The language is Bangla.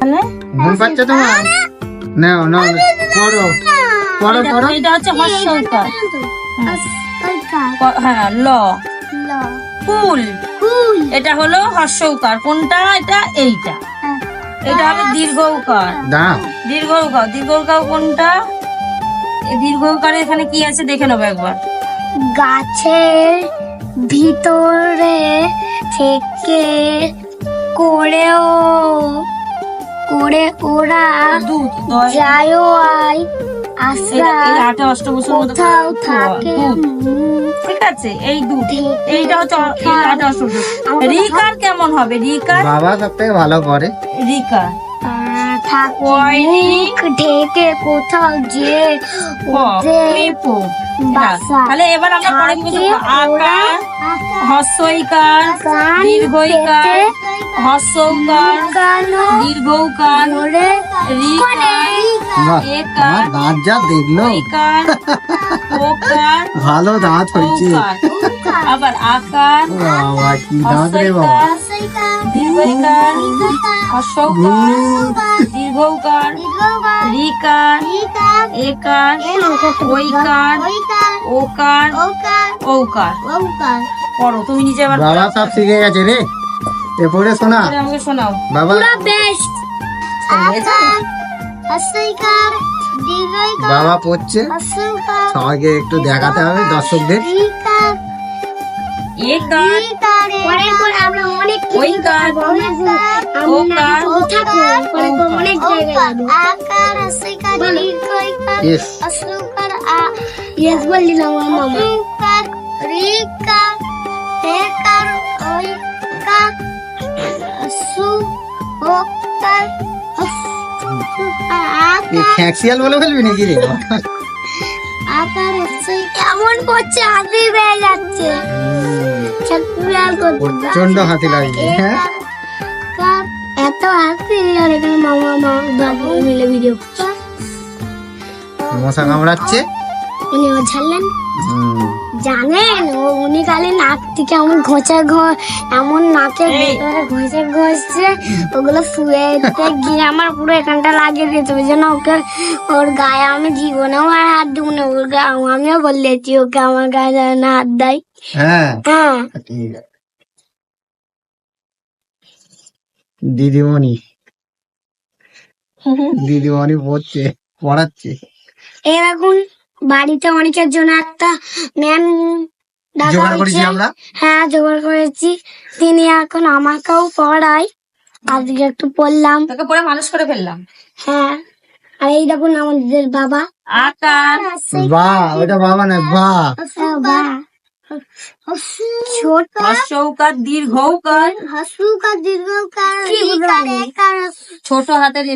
ঘুম পাচ্ছে তোমার? নাও নাও পড়ো পড়ো পড়ো এটা হচ্ছে হর্ষকার হ্যাঁ, হ্যাঁ ল। ফুল। এটা হলো হর্ষকার। কোনটা? এটা এইটা। এটা হবে দীর্ঘকার। দীর্ঘকার। দীর্ঘকার কোনটা? এই দীর্ঘকারে এখানে কি আছে দেখে নেব একবার। গাছের ভিতরে থেকে করেও করে ওরা দুধ যায় আয় আশ্রা এই আটে অষ্টবসুর মতো কোথাও থাকে ঠিক আছে এই দুধ। এইটা হচ্ছে রিকার কেমন হবে? রিকার? বাবা সব থেকে ভালো করে। রিকার। আহ, থাকে? মুখ ঢেকে কোথাও যে। তাহলে এবার আমরা পরে কি থাকে বলব? ওরা আকার হস্যইকার দীর্ঘইকার হস্যকার দীর্ঘকার রিকার বাহ, একার আমার দাঁত যা দেখল ভালো দাঁত হয়েছে আবার আকার বাবা কি দাঁত রে বাবা দীর্ঘইকার হস্যকার দীর্ঘকার রিকার একার ওইকার ওকার ওকার পড়ো তুমি নিজে আবার বাবা সব শিখে গেছে রে। এ পড়ে শোনা। আমাকে শোনাও। বাবা। বেস্ট বাবা পড়ছে। সবাইকে একটু দেখাতে হবে দর্শকদের। একার পরের পর আমরা অনেক কিছু ওইকার দেখাবো। আমরা ওকার ও থাকব, পরের পর অনেক জায়গায় যাব। ইয়েস Yes, বললি না আমার মামা খ্যাঁকশিয়াল বলে ফেলবি নাকি রে কেমন করছে হাতি বেয়ে যাচ্ছে চট্টগ্রাম করতে প্রচণ্ড হাতি লাগছে হ্যাঁ? এত হাসি আর এখানে মামা মা বাবু মিলে ভিডিও করছে। মশা কামড়াচ্ছে। উনি ও ছাড়লেন। জানেন ও উনি খালি নাক থেকে এমন ঘষে ঘ- এমন এই। ঘষে ঘষছে ওগুলো শুয়েতে গিয়ে আমার পুরো এখানটা লাগিয়ে দিতে ওই জন্য ওকে ওর গায়ে আমি জীবনেও আর হাত দেবো না ওর গায়ে আমিও বলেছি ওকে আমার গায়ে যেন না হাত দেয়। হ্যাঁ। হ্যাঁ ঠিক আছে দিদিমণি। দিদিমণি পড়ছে পড়াচ্ছে। এরকম বাড়িতে অনেকের জন্য একটা ম্যাম জোগাড় করেছি আমরা? হ্যাঁ জোগাড় করেছি। তিনি এখন আমাকেও পড়ায়। আজকে একটু পড়লাম। তোকে পরে মানুষ করে ফেললাম। হ্যাঁ। আর এই দেখুন আমাদের বাবা। আকার বা ওটা বাবা না বা বাবা ছোট হস্যৌকার দীর্ঘৌকার হাসুকা দীর্ঘকার ছোট হাতের